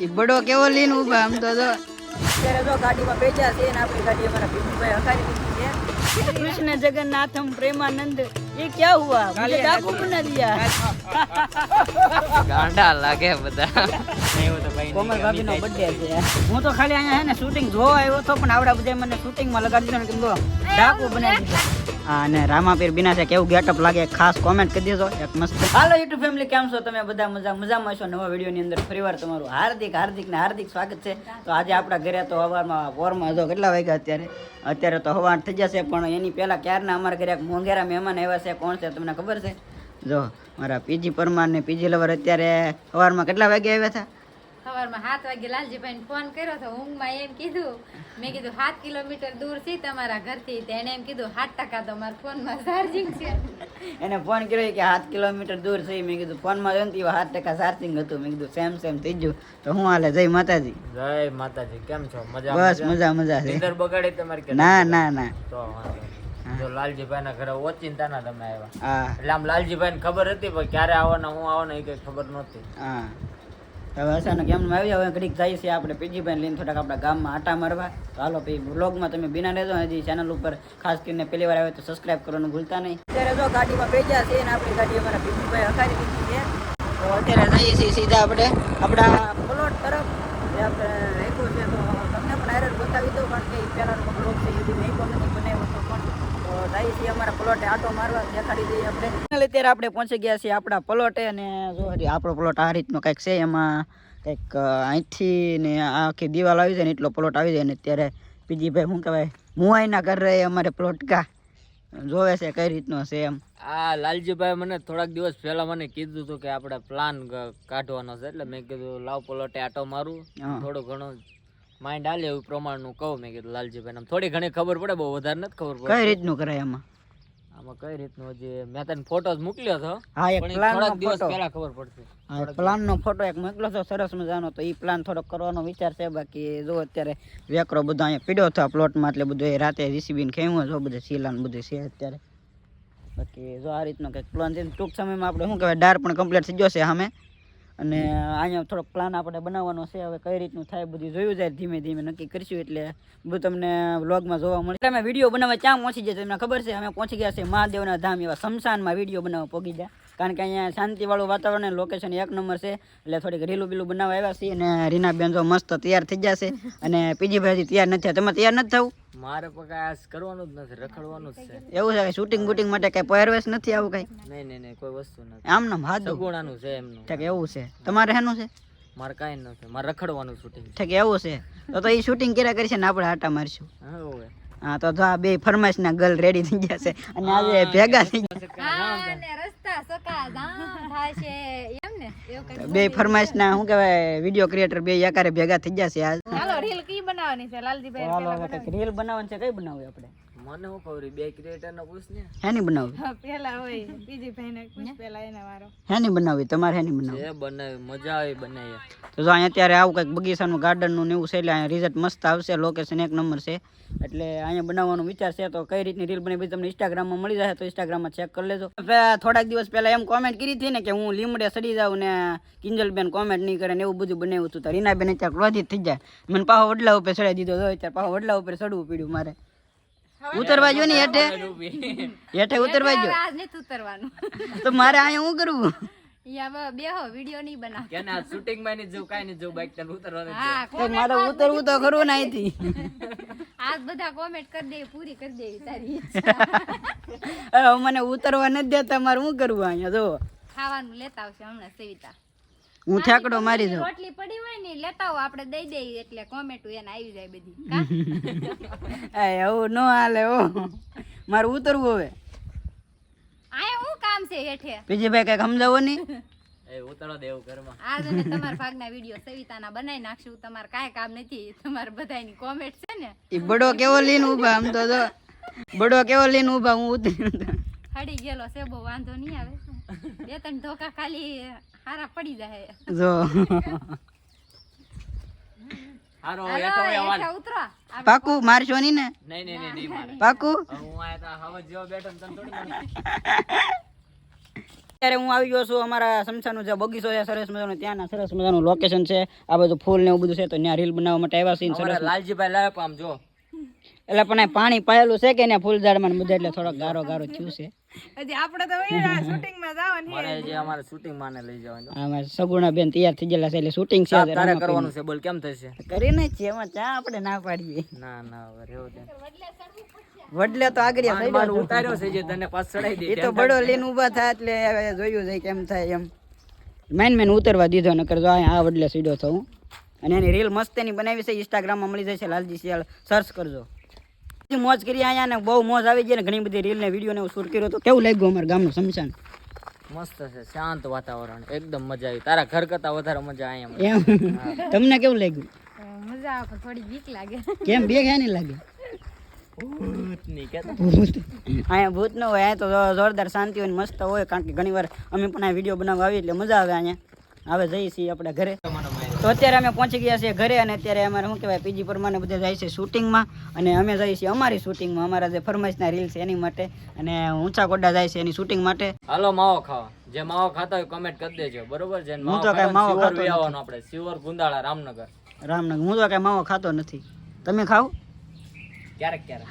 એ બડો કેવો લઈને ઊભા આમ તો જો. અત્યારે જો ગાડીમાં બેઠા છે આપણી ગાડી અમારા ભીમભાઈ હકારી દીધી કૃષ્ણ જગન્નાથમ પ્રેમાનંદ. ये क्या हुआ मुझे डाकू बना दिया ગાંડા લાગે બધા કોમલ ભાભી નો બર્થડે છે હું તો ખાલી અહીંયા હે ને શૂટિંગ જોવા આવ્યો હતો પણ આવડા બધા મને શૂટિંગ માં લગાડી દીધો ને કેમ તો ડાકુ બનાવી દીધા હા અને રામાપીર બિના છે કેવું ગેટઅપ લાગે ખાસ કોમેન્ટ કરી દેજો એક મસ્ત હાલો યુટ્યુબ ફેમિલી કેમ છો તમે બધા મજા મજામાં છો નવા વિડીયો ની અંદર ફરીવાર તમારું હાર્દિક હાર્દિક ને હાર્દિક સ્વાગત છે તો આજે આપણા ઘરે તો સવારમાં પોરમાં જો કેટલા વાગ્યા અત્યારે અત્યારે તો હવા થઈ જશે પણ એની પહેલા ક્યારના અમારા ઘરે એક મોંઘેરા મહેમાન આવ્યા છે છે. કોણ છે તમને ખબર છે? જો મારા પીજી પરમાર ને પીજી લવર અત્યારે સવારમાં કેટલા વાગે આવ્યા હતા? સવારમાં સાત વાગે લાલજીભાઈ ફોન કર્યો તો ઊંઘમાં એમ કીધું મેં કીધું સાત કિલોમીટર દૂર છે તમારા ઘરથી. તો એને એમ કીધું સાત ટકા તો મારા ફોનમાં ચાર્જિંગ છે. એને ફોન કર્યો કે સાત કિલોમીટર દૂર છે. મેં કીધું ફોનમાં જોયું તો સાત ટકા ચાર્જિંગ હતું. મેં કીધું સેમ સેમ થઈ ગયું. તો હું હાલે જય માતાજી. જય માતાજી કેમ છો? મજા બસ મજા મજા છે. બગાડી તમારી ના ના ના. તો નહીં. લાલજીભાઈ ના ઘરે ઓચિંતાના તમે આવ્યા. એટલે આમ લાલજીભાઈ ને ખબર હતી પણ ક્યારે આવવાના હું આવવાના એ કઈ ખબર નહોતી. હા. હવે અચાનક કેમ આવી હવે ઘડીક જાય છે આપણે પીજીભાઈ લઈને થોડાક આપણા ગામમાં આટા મારવા. તો હાલો પછી બ્લોગમાં તમે બિના રહેજો હજી ચેનલ ઉપર ખાસ કરીને પહેલી વાર આવે તો સબસ્ક્રાઇબ કરવાનું ભૂલતા નહીં. અત્યારે જો ગાડીમાં ભેજ્યા છે અને આપણી ગાડી અમારા પીજીભાઈ હકારી દીધી છે. તો અત્યારે જઈએ છીએ સીધા આપણે આપણા પ્લોટ તરફ. જે આપણે રાખ્યું છે તો તમને પણ આયરન બતાવી દઉં કારણ કે પહેલાંનો બ્લોગ છે એ બી મેં જઈએ છીએ અમારા પ્લોટે આટો મારવા દેખાડી દઈએ આપણે અત્યારે આપણે પહોંચી ગયા છીએ આપણા પ્લોટે અને જો આપણો પ્લોટ આ રીતનો કંઈક છે એમાં કંઈક અહીંથી ને આખી દિવાલ આવી જાય ને એટલો પ્લોટ આવી જાય ને અત્યારે બીજી ભાઈ શું કહેવાય મુઆઈના કર રહે અમારે પ્લોટ કા જોવે છે કઈ રીતનો છે એમ આ લાલજીભાઈ મને થોડાક દિવસ પહેલા મને કીધું હતું કે આપણે પ્લાન કાઢવાનો છે એટલે મેં કીધું લાવ પલોટે આટો મારું. થોડું ઘણું માઇન્ડ હાલે એવું પ્રમાણનું કહું મેં કીધું લાલજીભાઈ આમ થોડી ઘણી ખબર પડે બહુ વધારે નથી ખબર પડે કઈ રીતનું કરાય એમાં આમાં કઈ રીતનું જે મેં તને ફોટોસ મોકલ્યો હતો. હા એક પ્લાન નો ફોટો પહેલા ખબર પડશે. હા પ્લાનનો ફોટો એક મોકલ્યો હતો સરસ મજાનો. તો એ પ્લાન થોડો કરવાનો વિચાર છે. બાકી જો અત્યારે વેકરો બધો અહીંયા પીડ્યો હતો પ્લોટમાં એટલે બધું એ રાતે જીસીબીને ખેવું છો બધે સીલાન બધું છે અત્યારે. બાકી જો આ રીતનો કંઈક પ્લાન છે. ટૂંક સમયમાં આપણે શું કહેવાય ડાર પણ કમ્પ્લીટ થઈ ગયો છે સામે. અને અહીંયા થોડોક પ્લાન આપણે બનાવવાનો છે. હવે કઈ રીતનું થાય બધું જોયું જાય ધીમે ધીમે. નક્કી કરીશું એટલે બધું તમને વ્લોગમાં જોવા મળે. એટલે અમે વીડિયો બનાવવા ક્યાં પહોંચી જાય તમને ખબર છે? અમે પહોંચી ગયા છે મહાદેવના ધામ એવા શમશાનમાં. વીડિયો બનાવવા પહોંચી ગયા. કારણ કે અહીંયા શાંતિવાળું વાતાવરણ લોકેશન એક નંબર છે. એટલે થોડીક રીલું બીલું બનાવવા આવ્યા છીએ અને રીનાબેન જો મસ્ત તૈયાર થઈ જશે અને પીજીભાઈ હજી તૈયાર નથી તમે તૈયાર નથી થવું? મારે આ કરવાનું જ નથી રખડવાનું જ છે. એવું છે શૂટિંગ બુટિંગ માટે કઈ પહેરવેશ નથી આવું કઈ? નહીં નહીં નહીં કોઈ વસ્તુ નથી. આમ નામ હાથ ગુણાનું છે એમનું. ઠીક એવું છે. તમારે શેનું છે? મારે કાંઈ નથી મારે રખડવાનું શૂટિંગ ઠીક એવું છે. તો તો એ શૂટિંગ કર્યા કરશે ને આપણે આટા મારશું. હા હા તો આ બે ફરમાઈશ ના ગર્લ રેડી થઈ ગયા છે અને આજે ભેગા થઈ ગયા. બે ફરમાઈશ ના શું કહેવાય વીડિયો ક્રિએટર બે યાકારે ભેગા થઈ ગયા છે આજ. રીલ કઈ બનાવવાની છે લાલજીભાઈ રીલ બનાવવાની છે કઈ બનાવવી આપણે? મને હું ખબર બે ક્રિએટર નો પૂછ ને હેની બનાવવી પેલા હોય બીજી ભાઈને પૂછ પેલા એના વારો હેની બનાવી તમારે હેની બનાવી? એ બનાવી મજા આવી બનાવી. તો જો અહીંયા અત્યારે આવું કંઈક બગીચાનું ગાર્ડનનું નું એવું છે એટલે અહીંયા રિઝલ્ટ મસ્ત આવશે લોકેશન એક નંબર છે. એટલે અહીંયા બનાવવાનો વિચાર છે તો કઈ રીતની રીલ બની તમને ઇન્સ્ટાગ્રામમાં મળી જશે તો ઇન્સ્ટાગ્રામમાં ચેક કરી લેજો. થોડાક દિવસ પહેલા એમ કોમેન્ટ કરી હતી ને કે હું લીમડે સડી જાઉં ને કિંજલબેન કોમેન્ટ નહીં કરે ને એવું બધું બનાવ્યું હતું. તો રીનાબેન અત્યારે ક્રોધિત થઈ જાય મને પાહો વડલા ઉપર ચડાવી દીધો તો અત્યારે પાહો વડલા ઉપર ચડવું પડ્યું મારે. ઉતરવા જો ને હેઠે. હેઠે ઉતરવા જો. આજ નથી ઉતરવાનું. તો મારે અહીંયા હું કરવું ઉતરવું તો ખરું ને આજ બધા કોમેન્ટ કરી દે પૂરી કરી દેવી તારી ઈચ્છા. હવે મને ઉતરવા નથી દેતા મારે શું કરવું અહીંયા? જો. ખાવાનું લેતા આવશે હમણાં સેવિતા. હું ઠેકડો મારી દઉં. રોટલી પડી હોય ને લેતા આવો આપણે દઈ દઈએ એટલે કોમેન્ટ એને આવી જાય બધી. એ એવું ન હાલે ઓ મારું ઉતરવું હવે. આયા હું કામ છે હેઠે? બીજી ભાઈ કંઈક સમજાવો નહીં? એ ઉતરવા દે એવું ઘરમાં. આજ અમે તમારા ભાગના વીડિયો સવિતાના બનાવી નાખશું. તમારે કાંઈ કામ નથી. તમારે બધાની કોમેન્ટ છે ને. એ બડો કેવો લઈને ઊભા આમ તો જો. બડો કેવો લઈને ઊભા હું ઉતરી હડી ગયેલો છે બહુ વાંધો નહીં આવે. બે ત્રણ ધોકા ખાલી હારા પડી જાય. જો. હારો હાલો, એ તો હોય અવાજ ઉતરો. આપણે મારશો નહીં ને? નહીં નહીં નહીં નહીં મારે. પાકું? હું આયા તા હવા જેવો બેઠો ને તને થોડી અત્યારે હું આવી ગયો છું અમારા સમસાનું જે બગીચો છે સરસ મજાનો ત્યાંના સરસ મજાનું લોકેશન છે. આ બધું ફૂલ ને એવું બધું છે તો ત્યાં રીલ બનાવવા માટે આવ્યા છીએ સરસ લાલજીભાઈ લાવ્યા આમ જો. એટલે પણ પાણી પાયેલું છે કે એને ફૂલ ઝાડમાં ને બધા એટલે થોડોક ગારો ગારો થયું છે. હજી આપણે તો શૂટિંગમાં જવાનું મારે જે અમારે શૂટિંગ માને લઈ જવાનું. આમાં સગુણા બેન તૈયાર થઈ ગયેલા છે એટલે શૂટિંગ છે તારે કરવાનું છે બોલ કેમ થશે? કરીને છે એમાં ચા આપણે ના પાડીએ. ના ના રેવો દે વડલે તો આગળ ઉતાર્યો છે જે તને પાછ ચડાઈ દે એ તો બડો લઈને ઊભા થાય એટલે હવે જોયું છે કેમ થાય એમ. મેન મેન ઉતરવા દીધો નકર જો આ વડલે સીડો થવું. અને એની રીલ મસ્ત એની બનાવી છે ઇન્સ્ટાગ્રામમાં મળી જશે લાલજી શિયાળ. સર્ચ કરજો. મોજ કરી અહીંયા ને બહુ મોજ આવી ગઈ ને ઘણી બધી રીલ ને વીડિયો ને શૂટ કર્યો તો કેવું લાગ્યું અમારા ગામનું સમશાન મસ્ત છે શાંત વાતાવરણ એકદમ મજા આવી. તારા ઘર કરતા વધારે મજા અહીંયા એમ? તમને કેવું લાગ્યું? મજા આવે પણ થોડી બીક લાગે. કેમ બે ક્યાં નહીં લાગે? ભૂત. અહીંયા ભૂત ન હોય અહીંયા તો જોરદાર શાંતિ હોય મસ્ત હોય કારણ કે ઘણી વાર અમે પણ આ વીડિયો બનાવવા આવીએ એટલે મજા આવે અહીંયા. હવે જઈએ છીએ આપણે ઘરે. તો અત્યારે અમે પહોંચી ગયા છીએ ઘરે અને અત્યારે અમારે શું કહેવાય પીજી પ્રમાણે બધા જાય છે શૂટિંગમાં અને અમે જઈએ છીએ અમારી શૂટિંગમાં અમારા જે ફરમાઈશના રીલ છે એની માટે અને ઊંચા કોડા જાય છે એની શૂટિંગ માટે. હાલો માવો ખાવા. જે માવો ખાતા હોય કમેન્ટ કરી દેજો બરોબર છે? હું તો કઈ માવો ખાતો નથી. આપણે સિવર ગુંદાળા રામનગર. રામનગર. હું તો કઈ માવો ખાતો નથી. તમે ખાવ? ક્યારેક ક્યારેક.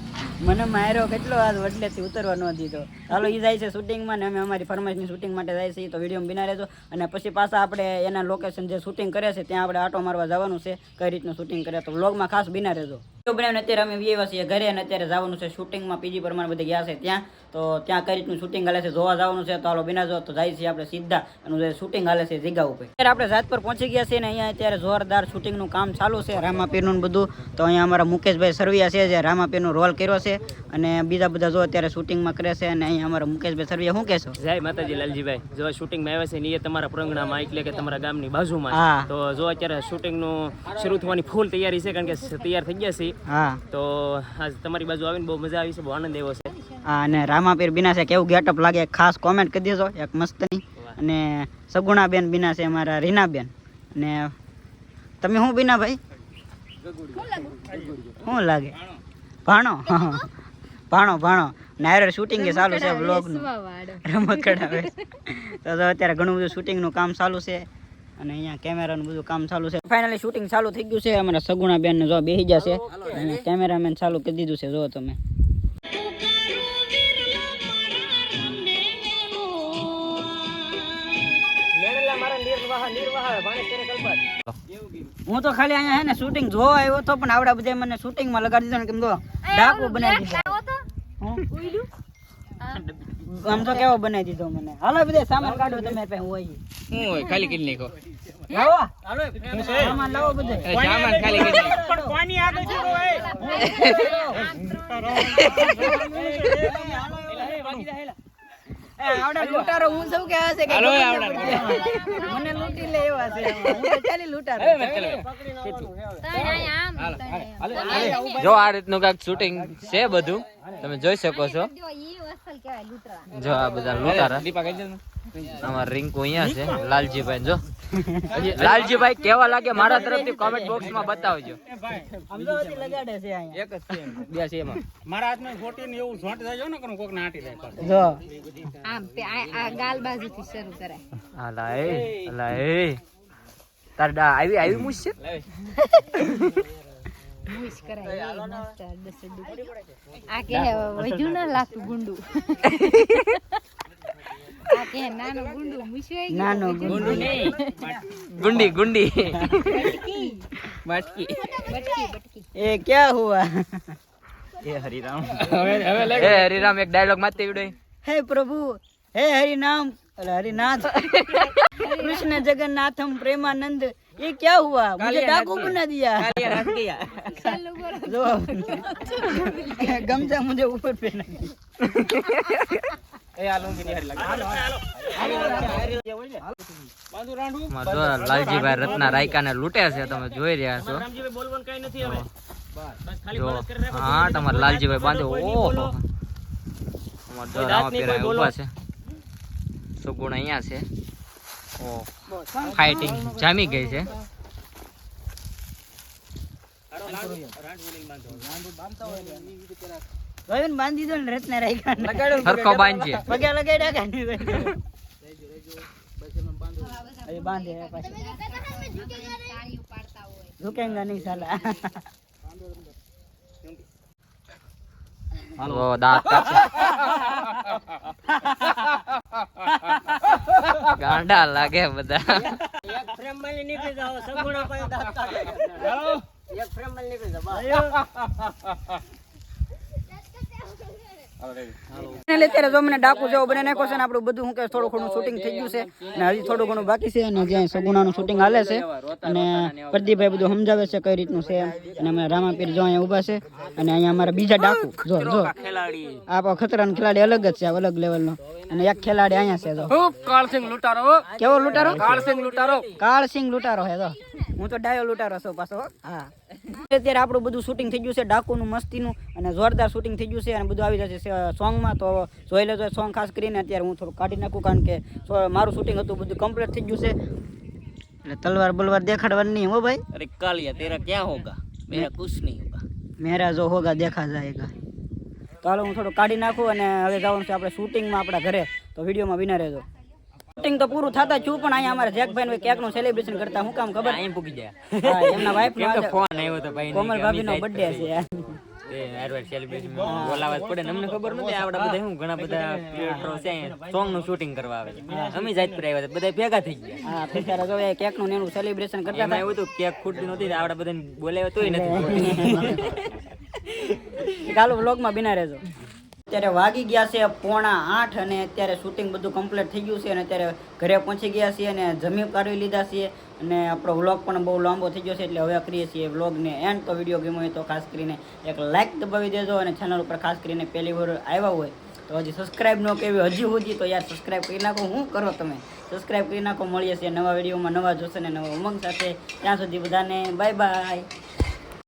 મને માર્યો કેટલો આજ વડલેથી ઉતરવા ન દીધો. ચાલો એ જાય છે શૂટિંગમાં ને અમે અમારી ફરમાઈશની શૂટિંગ માટે જાય છે એ તો વીડિયો બિના રહેજો. અને પછી પાછા આપણે એના લોકેશન જે શૂટિંગ કરે છે, ત્યાં આપણે આટો મારવા જવાનું છે, કઈ રીતનું શૂટિંગ કરે તો વ્લોગમાં ખાસ બિના રહેજો. બનાવીને અત્યારે અમે વ્યવા છીએ ઘરે અને અત્યારે જવાનું છે શૂટિંગમાં. પીજી પ્રમાણે બધે ગયા છે ત્યાં. તો ત્યાં કઈ રીતનું શૂટિંગ હાલે છે જોવા જવાનું છે. તો હાલો બિના જો તો જાય છે આપણે સીધા એનું જે શૂટિંગ હાલે છે જગ્યા ઉપર. અત્યારે આપણે જાત પર પહોંચી ગયા છીએ ને અહીંયા અત્યારે જોરદાર શૂટિંગનું કામ ચાલુ છે રામાપીરનું ને બધું. તો અહીંયા અમારા મુકેશભાઈ સરવિયા છે જે રામાપીરનું રોલ કર્યો છે અને બીજા બધા જો અત્યારે શૂટિંગમાં કરે છે અને અહીંયા અમારા મુકેશભાઈ સરવિયા શું કહેશો જય માતાજી લાલજીભાઈ. જો શૂટિંગમાં આવ્યા છે ને એ તમારા પ્રંગણામાં એટલે કે તમારા ગામની બાજુમાં તો જો અત્યારે શૂટિંગનું શરૂ થવાની ફૂલ તૈયારી છે કારણ કે તૈયાર થઈ ગયા છે. હા. તો આજ તમારી બાજુ આવીને બહુ મજા આવી છે બહુ આનંદ આવ્યો છે. હા અને રામાપીર બીના છે કેવું ગેટઅપ લાગે ખાસ કોમેન્ટ કરી દેજો એક મસ્તની. અને સગુણાબેન બીના છે અમારા રીનાબેન. અને તમે શું બીના ભાઈ? શું લાગે? ભાણો? ભાણો ભાણો. નાયર શૂટિંગ એ ચાલુ છે બ્લોગનું રમકડા આવે તો અત્યારે ઘણું બધું શૂટિંગનું કામ ચાલુ છે. અને અહીંયા કેમેરાનું બધું કામ ચાલુ છે. ફાઇનલી શૂટિંગ ચાલુ થઈ ગયું છે. અમારા સગુણા બેન જો બેસી જશે અને કેમેરામેન ચાલુ કરી દીધું છે જો તમે. હું તો ખાલી અહીંયા હે ને શૂટિંગ જોવા આવ્યો તો પણ આવડા બધા મને શૂટિંગમાં લગાડી દીધો ને કેમ તો ડાકુ બનાવી દીધો. હું? આમ તો કેવો બનાવી દીધો મને હાલો બધા સામાન કાઢો તમે પાસે હોય શું હોય ખાલી કિલ નાખો લાવો સામાન લાવો બધે સામાન ખાલી કરી એ, આવડા લૂંટારો હું સૌ કેવા છે કે મને લૂંટી લે એવા છે. હું ચાલી લૂંટારો. જો આ રીતનું કાંઈક શૂટિંગ છે બધું. તમે જોઈ શકો છો. જો આ બધા લૂંટારા. અમારા રિંકુ અહીંયા છે લાલજીભાઈ જો. લાલજીભાઈ કેવા લાગે મારા તરફથી કોમેન્ટ બોક્સમાં બતાવજો. અમદાવાદથી લગાડે છે અહીંયા મારા હાથમાં ખોટી ને એવું ઝોંટ થાય ને કોક ના હાટી જાય જો. આમ પે- આ આ ગાલ બાજુથી શરૂ કરાય. અલા એ અલા એ. તાર ડા આવી આવી મૂછ છે? મૂછ કરાય. મસ્ત દસડું. આ કે વધ્યું ના લાગતું ગુંડું. નાનું ગુંડું મૂછ્યું નાનો ગુંડુ ગુંડી ગુંડી બટકી બટકી એ ક્યાં હુઆ એ હરિરામ એક ડાયલોગ મારતી વિડો હે પ્રભુ હે હરિનામ અરે હરિનાથ कृष्ण जगन्नाथम प्रेमानंद ये क्या हुआ मुझे डाकू बना दिया जो गमछा मुझे ऊपर पहना दिया લાલજીભાઈ રત્ના રાયકા ને લૂંટે છે તમે જોઈ રહ્યા છો હા તમારે લાલજીભાઈ બાંધે ઓહો અમાર છે સુગુણ અહીંયા છે ફાઇટિંગ જામી ગઈ છે દો ને રત્ના રાખ્યા હરખો બાંધજે. પગે લગાડ્યા કે નહીં? બાંધે પાછી. ઝુકેંગા નહીં સાલા. હાલો. દાંત કાપે. ગાંડા લાગે બધા. એક ફ્રેમમાં નીકળી જાવ સગુણા પાસે દાંત કાઢે. એક ફ્રેમમાં નીકળી જાઓ એટલે અત્યારે જો મને ડાકુ જેવો બને નાખ્યો છે ને આપણું બધું હું કે થોડું ઘણું શૂટિંગ થઈ ગયું છે. અને હજી થોડું ઘણું બાકી છે અને જ્યાં સગુણાનું શૂટિંગ હાલે છે. અને પ્રદીપભાઈ બધું સમજાવે છે કઈ રીતનું છે અને અમે રામાપીર જો અહીંયા ઊભા છે. અને અહીંયા અમારા બીજા ડાકુ જો જો. આ ખેલાડી ખેલાડી અલગ જ છે અલગ લેવલનો અને એક ખેલાડી અહીંયા છે જો. કાળસિંગ લૂંટારો કેવો લૂંટારો? કાળસિંગ લૂંટારો. કાળસિંગ લૂંટારો હે જો. હું તો ડાયો લૂંટારો છું પાછો હો. અત્યારે આપણું બધું શૂટિંગ થઈ ગયું છે ડાકુનું મસ્તીનું અને જોરદાર શૂટિંગ થઈ ગયું છે અને બધું આવી જશે સોંગમાં તો જોઈ લેજો સોંગ ખાસ કરીને અત્યારે હું થોડું કાઢી નાખું કારણ કે મારું શૂટિંગ હતું બધું કમ્પ્લીટ થઈ ગયું છે. એટલે તલવાર બલવાર દેખાડવાની નહીં હો ભાઈ? અરે કાલિયા તેરા ક્યાં હોગા? મેરા કુછ નહીં હોગા. મેરા જો હોગા દેખા જાયગા. તો હાલો હું થોડું કાઢી નાખું અને હવે જવાનું છે આપણે શૂટિંગમાં આપણા ઘરે. તો વિડીયોમાં વિના રહેજો. શૂટિંગ તો પૂરું થતા છું પણ અહીંયા અમારા જેકભાઈ કેકનું સેલિબ્રેશન કરતા હું કામ ખબર? અહીં પૂકી જાય એમના વાઈફ નો ફોન આવ્યો તો ભાઈ કોમલ ભાભી નો બર્થડે છે. યાર. તે સેલિબ્રેશન બોલાવા પડે અમને ખબર નથી આવડા બધા શું ઘણા બધા ક્રિએટરો છે સોંગનું શૂટિંગ કરવા આવે છે. અમે જાત પર આવ્યા હતા બધા ભેગા થઈ ગયા. હા બિચારા જો કેકનું એનું સેલિબ્રેશન કરતા એમાં એવું હતું કેક ખૂટતી નહોતી ને આવડા બધાને બોલાવ્યા તોય નથી હતા ચાલો વ્લોગમાં બિના રહેજો. અત્યારે વાગી ગયા છે પોણા આઠ અને અત્યારે શૂટિંગ બધું કમ્પ્લીટ થઈ ગયું છે અને અત્યારે ઘરે પહોંચી ગયા છીએ અને જમી કાઢી લીધા છીએ અને આપણો વ્લોગ પણ બહુ લાંબો થઈ ગયો છે એટલે હવે કરીએ છીએ વ્લોગને એન્ડ તો વીડિયો ગમ્યો હોય તો ખાસ કરીને એક લાઇક દબાવી દેજો અને ચેનલ ઉપર ખાસ કરીને પહેલી વાર આવ્યા હોય તો હજી સબસ્ક્રાઈબ ન કેવી હજી સુધી તો યાર સબસ્ક્રાઈબ કરી નાખો. હું કરો તમે? સબસ્ક્રાઈબ કરી નાખો. મળીએ છીએ નવા વિડીયોમાં નવા જોશે ને નવા ઉમંગ સાથે. ત્યાં સુધી બધાને બાય બાય